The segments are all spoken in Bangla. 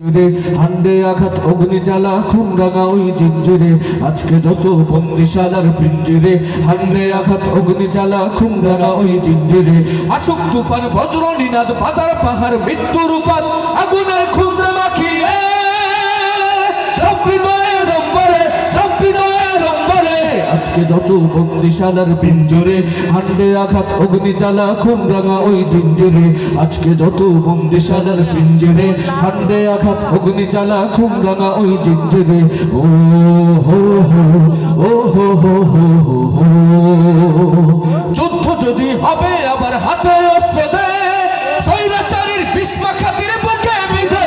জুড়ে হান্ডে আঘাত অগ্নি জ্বালা খুন রাঙা ওই জিঞ্জুরে। আজকে যত বন্দিশালার পিঞ্জুরে হান্ডে আঘাত অগ্নি জ্বালা খুন রাঙা ওই জিঞ্জুরে। আসুক তুফান, বজ্র, নিনাদ পাতার পাহাড়, মৃত্যুর উপাত, আগুনের খুন্দ্রে আজকে যত বন্দিশালার পিঞ্জরে হান্ডে আঘাত, অগ্নি জ্বালা, খুন রাঙা ওই জিঞ্জিরে। আজকে যত বন্দিশালার পিঞ্জরে হান্ডে আঘাত, অগ্নি জ্বালা, খুন রাঙা ওই জিঞ্জিরে। ও হো হো, ও হো হো হো হো হো। যুদ্ধ যদি হবে আবার হাতে অস্ত্র দে, স্বৈরাচারীর বিস্মা খাতিরে বুকে বিধে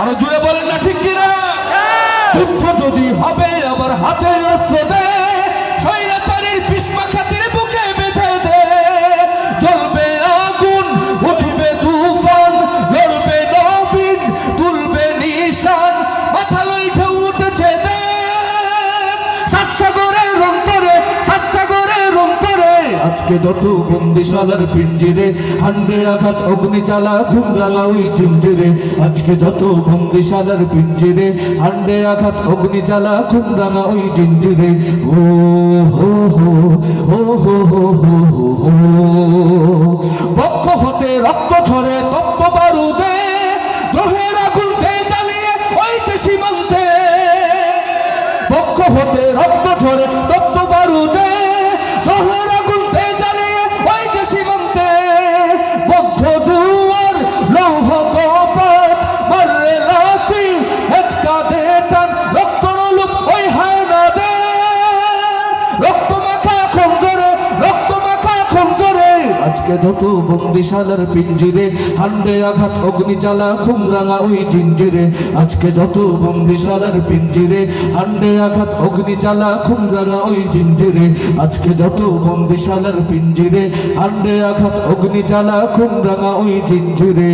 আরও জুড়ে বলেন না ঠিক কিনা? যুদ্ধ যদি হবে আবার হাতে অস্ত্র দে স্বৈরাচারীর বিস্মা খাতিরে বুকে বেঁধে দে। জ্বলবে আগুন, উঠবে তুফান, লড়বে নবীন সাগরের আজকে যত বন্দিশালার পিঞ্জিরে, হান্ডে আঘাত অগ্নি জ্বালা ঘুম রাঙা ওই জিঞ্জিরে আজকে যত বন্দিশালার পিঞ্জিরে, হান্ডে আঘাত অগ্নি জ্বালা ঘুমরাঙা ওই জিঞ্জিরে ও হো হো হো হো হো হো হো পক্ষ হতে রক্ত ঝরে, তপ্ত বারুদে, গ্রহের আগুন জ্বালিয়ে ওই যে সীমান্তে। পক্ষ হতে রক্ত ঝরে আজকে যত বন্দিশালার পিঞ্জিরে, হান্ডে আঘাত অগ্নি জ্বালা খুম রাঙা ওই জিঞ্জিরে। আজকে যত বন্দিশালার পিঞ্জিরে, হান্ডে আঘাত অগ্নি জ্বালা খুম রাঙা ওই জিঞ্জিরে। আজকে যত বন্দিশালার পিঞ্জিরে, হান্ডে আঘাত অগ্নি জ্বালা খুম রাঙা ওই জিঞ্জিরে।